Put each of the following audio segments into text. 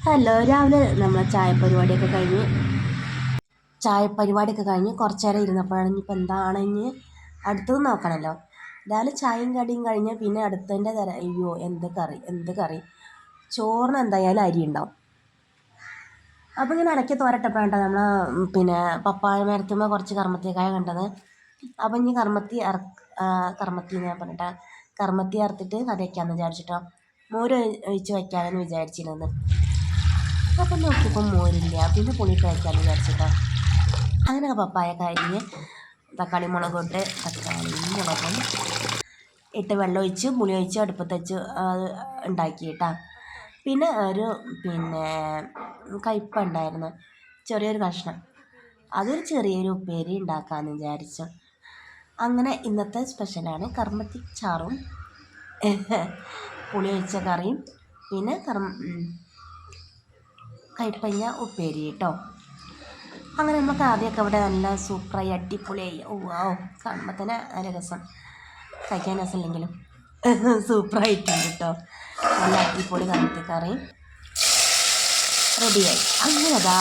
Hello രാവിലെ നമ്മൾ ചായ പരിപാടിയൊക്കെ കഴിഞ്ഞ് ചായ പരിപാടിയൊക്കെ കഴിഞ്ഞ് കുറച്ച് നേരം ഇരുന്നപ്പോഴാണ് ഇനിയിപ്പോൾ എന്താണ് ഇനി അടുത്തത് നോക്കണമല്ലോ രാവിലെ ചായയും കടിയും കഴിഞ്ഞാൽ പിന്നെ അടുത്തതിന്റെ തര അയ്യോ എന്ത് കറി എന്ത് കറി? ചോറിന് എന്തായാലും അരി ഉണ്ടാവും. അപ്പോൾ ഇങ്ങനെ ഇടയ്ക്ക് തോരട്ടപ്പോഴാണ് നമ്മൾ പിന്നെ പപ്പായ മരത്തുമ്പോൾ കുറച്ച് കർമ്മത്തിക്കായ കണ്ടത്. അപ്പോൾ ഇനി കർമ്മത്തി ഇറ കർമ്മത്തി ഞാൻ പറഞ്ഞിട്ട് കർമ്മത്തി അറുത്തിട്ട് കറി വയ്ക്കാമെന്ന് വിചാരിച്ചിട്ടോ. മോര് ഒഴിച്ച് വയ്ക്കാമെന്ന് വിചാരിച്ചിരുന്നത് അപ്പം നോക്കിയപ്പോൾ മോരില്ല? പിന്നെ പുളി കഴിക്കാൻ വിചാരിച്ചിട്ടോ. അങ്ങനെ പപ്പായ കഴിഞ്ഞ് തക്കാളി മുളക് ഇട്ട് തക്കാളി മുളകും ഇട്ട് വെള്ളം ഒഴിച്ച് പുളി ഒഴിച്ച് അടുപ്പത്ത് വെച്ച് ഉണ്ടാക്കി കേട്ടോ പിന്നെ ഒരു പിന്നെ കയ്പ്പ ഉണ്ടായിരുന്നു. ചെറിയൊരു കഷ്ണം. അതൊരു ചെറിയൊരു ഉപ്പേരി ഉണ്ടാക്കാമെന്ന് വിചാരിച്ചു. അങ്ങനെ ഇന്നത്തെ സ്പെഷ്യലാണ് കർമ്മത്തി ചാറും പുളി ഒഴിച്ച കറിയും പിന്നെ കർമ്മ കൈപ്പഞ്ഞ ഉപ്പേരി കേട്ടോ അങ്ങനെ നമുക്ക് ആദ്യമൊക്കെ അവിടെ നല്ല സൂപ്പറായി അടിപൊളിയായി. ഓ ഓ കാണുമ്പോൾ തന്നെ നല്ല രസം. കഴിക്കാൻ രസമില്ലെങ്കിലും. സൂപ്പറായിട്ടുണ്ട് കേട്ടോ നല്ല അടിപൊളി കറുത്തി കറി. റെഡിയായി. അങ്ങനെ അതാ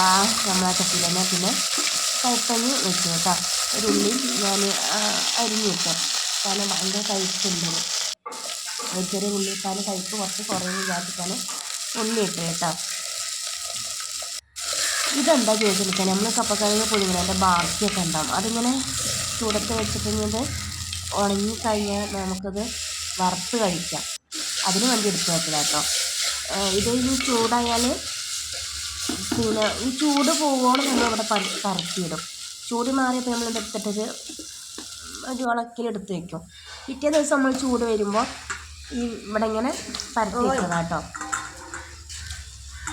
നമ്മളെ ചട്ടിയിൽ തന്നെ പിന്നെ കൈപ്പഞ്ഞ് വെച്ചു കേട്ടോ. ഒരു ഉള്ളി ഞാൻ അരിഞ്ഞു വെക്കാം കാരണം ഭയങ്കര കഴിച്ചുണ്ട് ഒരു ചെറിയ ഉള്ളിട്ടാൽ കഴിപ്പ് കുറച്ച് കുറയുന്ന വിചാരിച്ചിട്ടാണ് ഉള്ളി ഇട്ട് കേട്ടോ. ഇതെന്താ ചോദിച്ചിരിക്കുക നമ്മൾ കപ്പക്കിഴങ്ങ് അതിന്റെ ബാക്കിയൊക്കെ ഉണ്ടാവും. അതിങ്ങനെ ചൂടത്ത് വെച്ചിട്ടുണ്ടെങ്കിൽ ഉണങ്ങി കഴിഞ്ഞാൽ നമുക്കത് വറുത്ത് കഴിക്കാം. അതിന് വേണ്ടി എടുത്ത് വയ്ക്കില്ല കേട്ടോ ഇത് ഈ ചൂടായാൽ പിന്നെ ഈ ചൂട് പോവുകയോളം നമ്മളിവിടെ പരത്തിയിടും. ചൂട് മാറിയപ്പോൾ നമ്മൾ എടുത്തിട്ടൊരു ഒരു ഉണക്കിലെടുത്ത് വെക്കും. പിറ്റേ ദിവസം നമ്മൾ ചൂട് വരുമ്പോൾ ഈ ഇവിടെ ഇങ്ങനെ പരത്തി വെച്ചതാണ് കേട്ടോ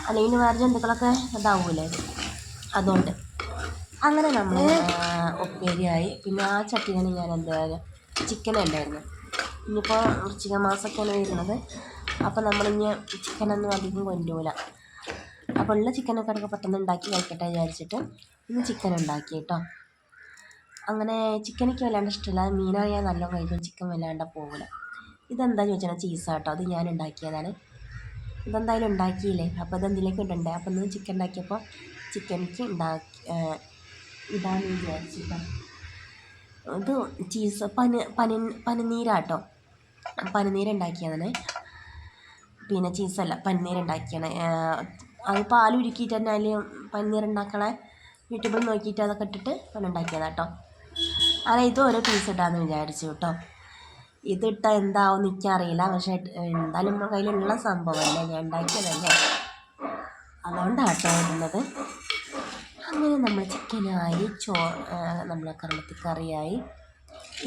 അല്ലെങ്കിൽ വേറെ ജന്തുക്കളൊക്കെ ഇതാവൂലേ? അതുകൊണ്ട്. അങ്ങനെ നമ്മൾ ഉപ്പേരിയായി. പിന്നെ ആ ചട്ടിയാണ് ഞാൻ എന്തായാലും ചിക്കൻ ഉണ്ടായിരുന്നു. ഇനിയിപ്പോൾ ചിക്കൻ മാസമൊക്കെയാണ് വരുന്നത്. അപ്പോൾ നമ്മളിനി ചിക്കനൊന്നും അധികം കൊണ്ടുപോകില്ല അപ്പോൾ ഉള്ള ചിക്കനൊക്കെ ഇടയ്ക്ക് പെട്ടെന്ന് ഉണ്ടാക്കി കഴിക്കട്ടെ വിചാരിച്ചിട്ട് ഇന്ന് ചിക്കൻ ഉണ്ടാക്കി കേട്ടോ. അങ്ങനെ ചിക്കനൊക്കെ വല്ലാണ്ട് ഇഷ്ടമില്ല മീനാണ് ഞാൻ നല്ല കഴിക്കും. ചിക്കൻ വല്ലാണ്ട് പോകില്ല ഇതെന്താ ചോദിച്ചാൽ ചീസാട്ടോ. അത് ഞാൻ ഉണ്ടാക്കിയതാണ്. ഇതെന്തായാലും ഉണ്ടാക്കിയില്ലേ? അപ്പോൾ ഇതെന്തിലേക്ക് ഇടണ്ടേ? അപ്പോൾ ഇന്ന് ചിക്കൻ ഉണ്ടാക്കിയപ്പോൾ ചിക്കനിക്ക് ഉണ്ടാക്കി ഇടാന്ന് വിചാരിച്ചിട്ടാണ് ഇത് ചീസ് പനി പനി പനിനീരാട്ടോ. പനിനീരുണ്ടാക്കിയതാണ് പിന്നെ ചീസല്ല പനിനീരുണ്ടാക്കിയാണ് അത് പാൽ ഉരുക്കിയിട്ട് തന്നെ അതിൽ പനിനീരുണ്ടാക്കണേ യൂട്യൂബിൽ നോക്കിയിട്ട് അതൊക്കെ ഇട്ടിട്ട് അങ്ങനെ ഇത് ഓരോ പീസ് ഇടാമെന്ന് വിചാരിച്ചു കേട്ടോ. ഇതിട്ടാൽ എന്താവും എനിക്കറിയില്ല. പക്ഷേ എന്തായാലും നമ്മുടെ കയ്യിലുള്ള സംഭവമല്ലേ? ഞാൻ ഉണ്ടാക്കിയതല്ലേ? അതുകൊണ്ടാണ് കേട്ടോ ഇടുന്നത്. അങ്ങനെ നമ്മൾ ചിക്കനായി ചോ നമ്മളെ കറിയായി.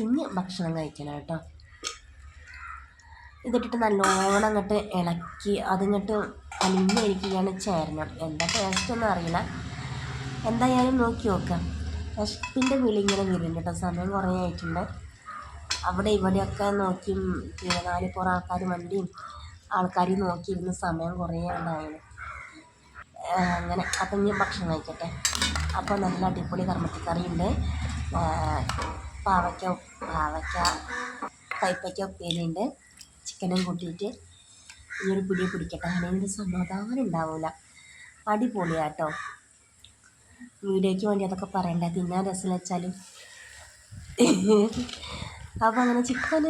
ഇനി ഭക്ഷണം കഴിക്കണം കേട്ടോ. ഇതിട്ടിട്ട് നല്ലോണം അങ്ങോട്ട് ഇളക്കി അതിങ്ങോട്ട് അലിഞ്ഞ് എനിക്കിങ്ങനെ ചേരണം എന്താ ടേസ്റ്റ് ഒന്നും അറിയില്ല. എന്തായാലും നോക്കി നോക്കാം. വിശപ്പിന്റെ വിളി ഇങ്ങനെ വരുന്നുണ്ട് കേട്ടോ. സമയം കുറേ ആയിട്ടുണ്ട്. അവിടെ ഇവിടെയൊക്കെ നോക്കി പിന്നെ നാല് കുറേ ആൾക്കാർ വണ്ടിയും ആൾക്കാരെയും നോക്കിയിരുന്ന സമയം കുറേ ഉണ്ടായിരുന്നു അങ്ങനെ. അപ്പം ഇനി ഭക്ഷണം കഴിക്കട്ടെ. അപ്പോൾ നല്ല അടിപൊളി കർമ്മത്തിക്കറിയുണ്ട്. പാവയ്ക്ക പാവയ്ക്ക കൈപ്പയ്ക്ക ഉപ്പേരിയുണ്ട്. ചിക്കനും കൂട്ടിയിട്ട് ഈ ഒരു പിടി പിടിക്കട്ടെ അല്ലെങ്കിൽ സമാധാനം ഉണ്ടാവില്ല അടിപൊളിയാട്ടോ. വീഡിയോയ്ക്ക് വേണ്ടി അതൊക്കെ പറയണ്ട. തിന്നാൻ രസം വെച്ചാൽ അപ്പോൾ അങ്ങനെ ചിക്കൻ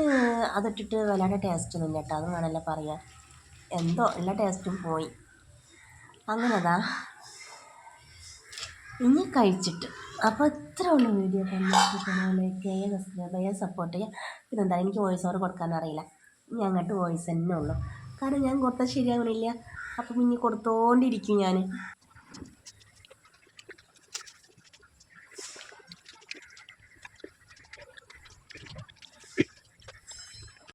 അതിട്ടിട്ട് വല്ലാണ്ട് ടേസ്റ്റ് ഒന്നും കേട്ടോ അത് വേണമല്ലോ പറയാൻ. എന്തോ എല്ലാ ടേസ്റ്റും പോയി. അങ്ങനെ അതാ ഇനി കഴിച്ചിട്ട്. അപ്പോൾ ഇത്ര ഉള്ള വീഡിയോ ചെയ്യുക സബ്സ്ക്രൈബ് ചെയ്യുക സപ്പോർട്ട് ചെയ്യുക പിന്നെന്താ എനിക്ക് വോയിസ് ഓവർ കൊടുക്കാൻ അറിയില്ല. ഇനി അങ്ങോട്ട് വോയിസ് തന്നെ ഉള്ളൂ. കാരണം ഞാൻ കൊടുത്താൽ ശരിയാകണില്ല അപ്പം ഇനി കൊടുത്തോണ്ടിരിക്കും ഞാൻ